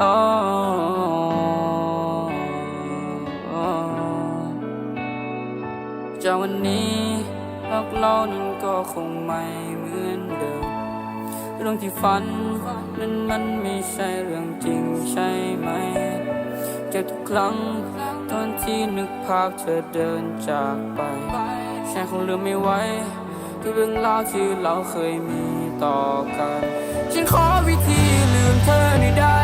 จากวันนี้รักเรานั้นก็คงไม่เหมือนเดิม เรื่องที่ฝันนั้นมันไม่ใช่เรื่องจริงใช่ไหมเจ็บทุกครั้งตอนที่นึกภาพเธอเดินจากไปฉันคงลืมไม่ไหวที่เรื่องราวที่เราเคยมีต่อกัน ฉันขอวิธีลืมเธอหน่อยได้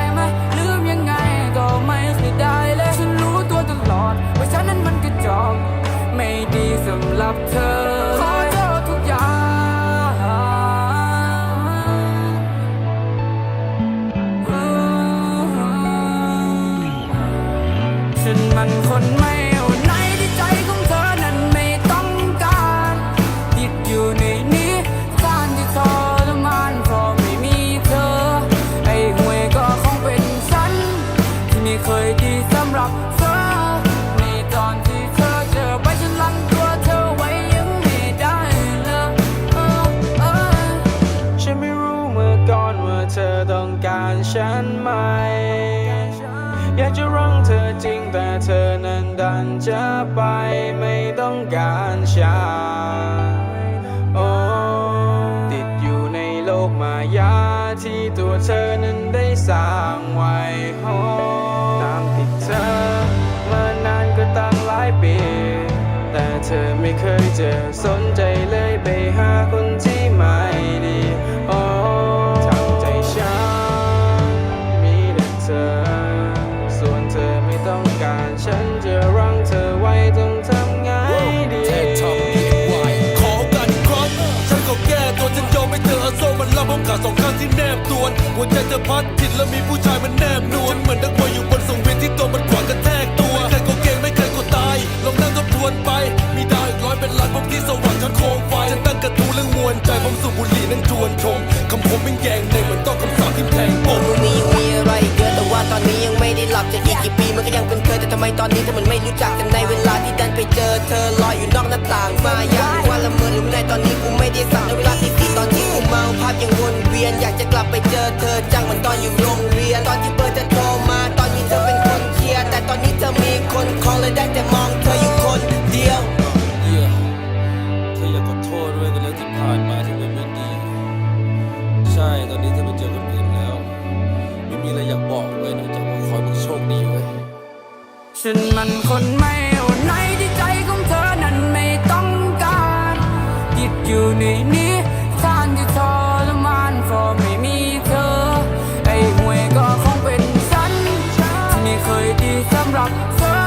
ฉันมันคนไม่เอาไหนที่ใจของเธอนั้นไม่ต้องการติดอยู่ในนี้ซ่านที่ทรมานเพราะไม่มีเธอ ไอ้ห่วยก็คงเป็นฉัน ที่ไม่เคยดีสำหรับเธอ ในตอนที่เธอเจอไปฉันลังตัวเธอไว้ยังไม่ได้เลยเออเออฉันไม่รู้เมื่อก่อนว่าเธอต้องการฉันไหม อยากจะรังเธอจริงแต่เธอนั้นดันจะไปไม่ต้องการฉันโอ้ติดอยู่ในโลกมายาที่ตัวเธอนั้นได้สร้างไว้โอ้ตามติดเธอมานานก็ตั้งหลายปี แต่เธอไม่เคยเจะสนใจเลยไปหาคน จะรั้งเธอไว้ต้องทำไงดีแทนทำเพียงไหวขอกันครับฉันก็แก้ตัวฉันยอมให้เธอเอาโซ่มันล่ามผมขาดสองข้างที่แนบตัวนหัวใจเธอพัดผิดแล้วมีผู้ชายมันแนบนวลฉันเหมือนนักมวยอยู่บนสังเวียนที่ตัวมันขวางกระแทกตัวไม่เคยก็เก่งไม่เคยก็ตายลองนั่งทบทวนไป มีดาวอีกร้อยเป็นล้านผมที่สว่างจนโคมไฟฉันตั้งกระทู้เรื่องมวลใจผมสูบบุหรี่นั่งชวนชมคำผมเป็นแยำไมตอนนี้เธอเหมือนไม่รู้จักกันในเวลาที่ดันไปเจอเธอลอยอยู่นอกหน้าต่างมาอยากว่าละเมอหรือในตอนนี้กูไม่ได้สั่งเวลาที่ตีตอนที่กูเมาภาพยังวนเวียนอยากจะกลับไปเจอเธอจังเหมือนตอนอยู่โรงเรียนตอนที่เบอร์จะโทรมาตอนนี้เธอเป็นคนเคลียร์แต่ตอนนี้เธอมีคนคอเลยได้แต่มองเธออยู่คนเดียว ฉันมันคนไม่อดนไหนที่ใจของเธอนั้นไม่ต้องการติดอยู่ในนี้ซ่านที่ทรมานเพราะไม่มีเธอ ไอ้หวยก็คงเป็นฉันที่ไม่เคยดีสำหรับเธอ